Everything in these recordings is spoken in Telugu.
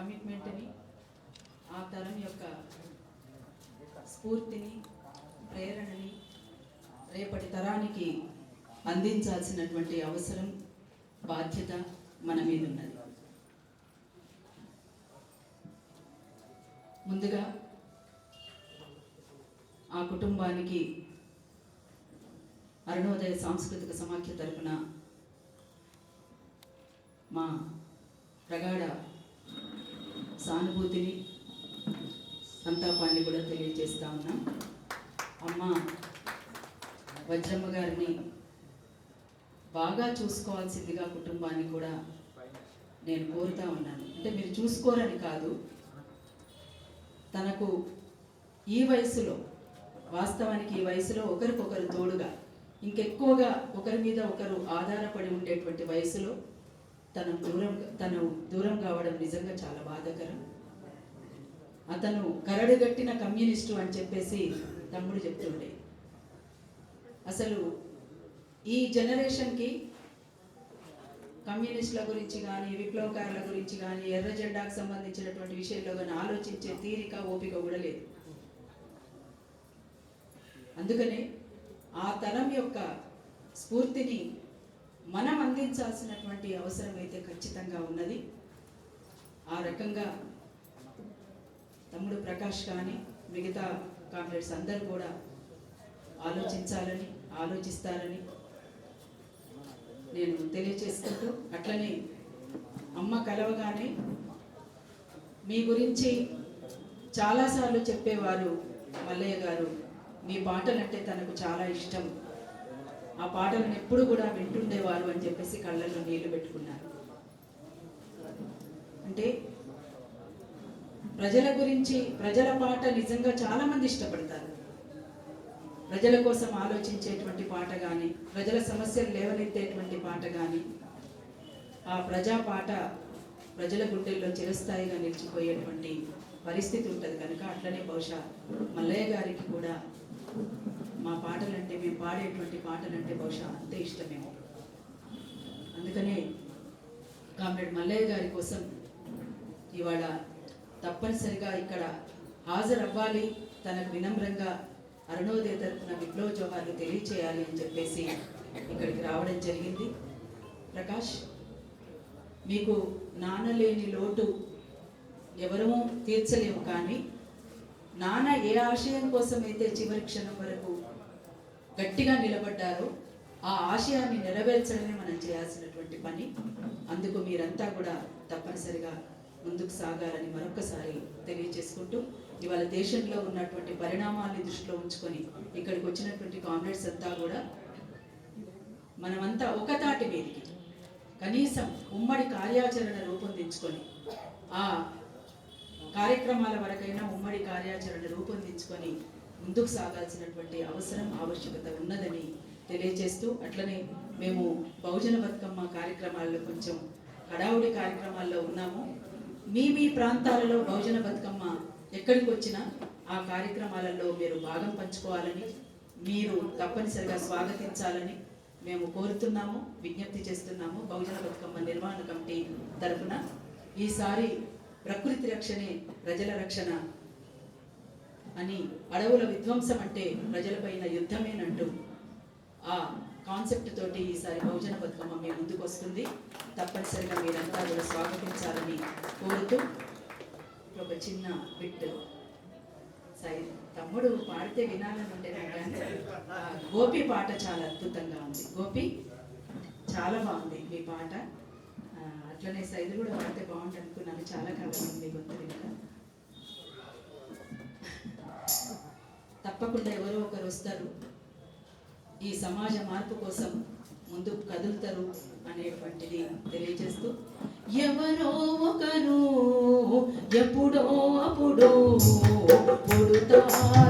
కమిట్మెంట్ని ఆ తరం యొక్క స్ఫూర్తిని ప్రేరణని రేపటి తరానికి అందించాల్సినటువంటి అవసరం బాధ్యత మన మీద ఉన్నది. ముందుగా ఆ కుటుంబానికి అరుణోదయ సాంస్కృతిక సమాఖ్య తరపున మా ప్రగాఢ సానుభూతిని సంతాపాన్ని కూడా తెలియజేస్తా ఉన్నాం. అమ్మ వజ్రమ్మ గారిని బాగా చూసుకోవాల్సిందిగా కుటుంబాన్ని కూడా నేను కోరుతా ఉన్నాను. అంటే మీరు చూసుకోరని కాదు తనకు ఈ వయసులో వాస్తవానికి ఈ వయసులో ఒకరికొకరు తోడుగా ఇంకెక్కువగా ఒకరి మీద ఒకరు ఆధారపడి ఉండేటువంటి వయసులో తను దూరం తను దూరం కావడం నిజంగా చాలా బాధాకరం. అతను కరడుగట్టిన కమ్యూనిస్టు అని చెప్పేసి తమ్ముడు చెప్తుండే. అసలు ఈ జనరేషన్కి కమ్యూనిస్టుల గురించి కానీ విప్లవకారుల గురించి కానీ ఎర్ర జెండాకు సంబంధించినటువంటి విషయంలో కానీ ఆలోచించే తీరిక ఓపిక కూడా లేదు. అందుకనే ఆ తరం యొక్క స్ఫూర్తిని మనం అందించాల్సినటువంటి అవసరం అయితే ఖచ్చితంగా ఉన్నది. ఆ రకంగా తమ్ముడు ప్రకాష్ కానీ మిగతా కామ్రేడ్స్ అందరూ కూడా ఆలోచించాలని ఆలోచిస్తారని నేను తెలియచేసుకుంటూ అట్లనే అమ్మ కలవగానే మీ గురించి చాలాసార్లు చెప్పేవారు మల్లయ్య గారు. మీ పాటలంటే తనకు చాలా ఇష్టం. ఆ పాటలను ఎప్పుడు కూడా వింటుండేవారు అని చెప్పేసి కళ్ళల్లో నీళ్ళు పెట్టుకున్నారు. అంటే ప్రజల గురించి ప్రజల పాట నిజంగా చాలా మంది ఇష్టపడతారు. ప్రజల కోసం ఆలోచించేటువంటి పాట కానీ ప్రజల సమస్యలు లేవనెత్తేటువంటి పాట కానీ ఆ ప్రజా పాట ప్రజల గుండెల్లో చిరస్థాయిగా నిలిచిపోయేటువంటి పరిస్థితి ఉంటుంది కనుక అట్లనే బహుశా మల్లయ్య గారికి కూడా మా పాటలంటే మేము పాడేటువంటి పాటలంటే బహుశా అంతే ఇష్టమేమో. అందుకనే కామ్రేడ్ మల్లయ్య గారి కోసం ఇవాళ తప్పనిసరిగా ఇక్కడ హాజరవ్వాలి తనకు వినమ్రంగా అరుణోదయ తరపున విప్లవ జోహార్లు తెలియచేయాలి అని చెప్పేసి ఇక్కడికి రావడం జరిగింది. ప్రకాష్ మీకు నాన్న లేని లోటు ఎవరూ తీర్చలేము కానీ నాన్న ఏ ఆశయం కోసం అయితే చివరి క్షణం వరకు గట్టిగా నిలబడ్డారో ఆ ఆశయాన్ని నెరవేర్చడమే మనం చేయాల్సినటువంటి పని. అందుకు మీరంతా కూడా తప్పనిసరిగా ముందుకు సాగాలని మరొకసారి తెలియజేసుకుంటూ ఇవాళ దేశంలో ఉన్నటువంటి పరిణామాల్ని దృష్టిలో ఉంచుకొని ఇక్కడికి వచ్చినటువంటి కామ్రేడ్స్ అంతా కూడా మనమంతా ఒక తాటి కనీసం ఉమ్మడి కార్యాచరణ రూపొందించుకొని ఆ కార్యక్రమాల వరకైనా ఉమ్మడి కార్యాచరణ రూపొందించుకొని ముందుకు సాగాల్సినటువంటి అవసరం ఆవశ్యకత ఉన్నదని తెలియజేస్తూ అట్లనే మేము బహుజన బతుకమ్మ కార్యక్రమాల్లో కొంచెం హడావుడి కార్యక్రమాల్లో ఉన్నాము. మీ మీ ప్రాంతాలలో బహుజన బతుకమ్మ ఎక్కడికి వచ్చినా ఆ కార్యక్రమాలలో మీరు భాగం పంచుకోవాలని మీరు తప్పనిసరిగా స్వాగతించాలని మేము కోరుతున్నాము విజ్ఞప్తి చేస్తున్నాము బహుజన బతుకమ్మ నిర్వహణ కమిటీ తరఫున. ఈసారి ప్రకృతి రక్షణే ప్రజల రక్షణ అని అడవుల విధ్వంసం అంటే ప్రజలపైన యుద్ధమేనంటూ ఆ కాన్సెప్ట్ తోటి ఈసారి బహుజన బతుకమ్మ మీ ముందుకు వస్తుంది తప్పనిసరిగా మీరంతా కూడా స్వాగతించాలని కోరుతూ ఒక చిన్న బిట్. సై తమ్ముడు పాడితే వినాలని ఉండే గోపి పాట చాలా అద్భుతంగా ఉంది. గోపి చాలా బాగుంది మీ పాట. అట్లనే సైజు కూడా వాడితే బాగుంటుంది అనుకున్నాను చాలా కాలం ఉంది గొంతు తప్పకుండా ఎవరో ఒకరు వస్తారు. ఈ సమాజ మార్పు కోసం ముందుకు కదులుతారు అనేటువంటిది తెలియజేస్తూ ఎవరో ఒకరు ఎప్పుడో అప్పుడు పుడుతారు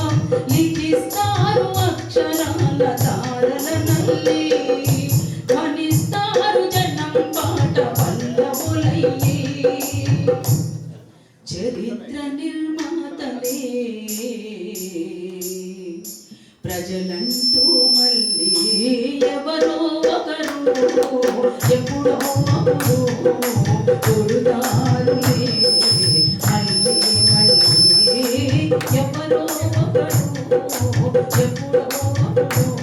అక్షరాల తారల నల్లి జనం పాట పల్లవులయ్యి చరిత్ర నిర్మాతలే ప్రజలంటూ మళ్ళీ ఎవరో ఒకరు. ఎప్పుడో ఒకరు కొడుతారులే ఎప్పుడో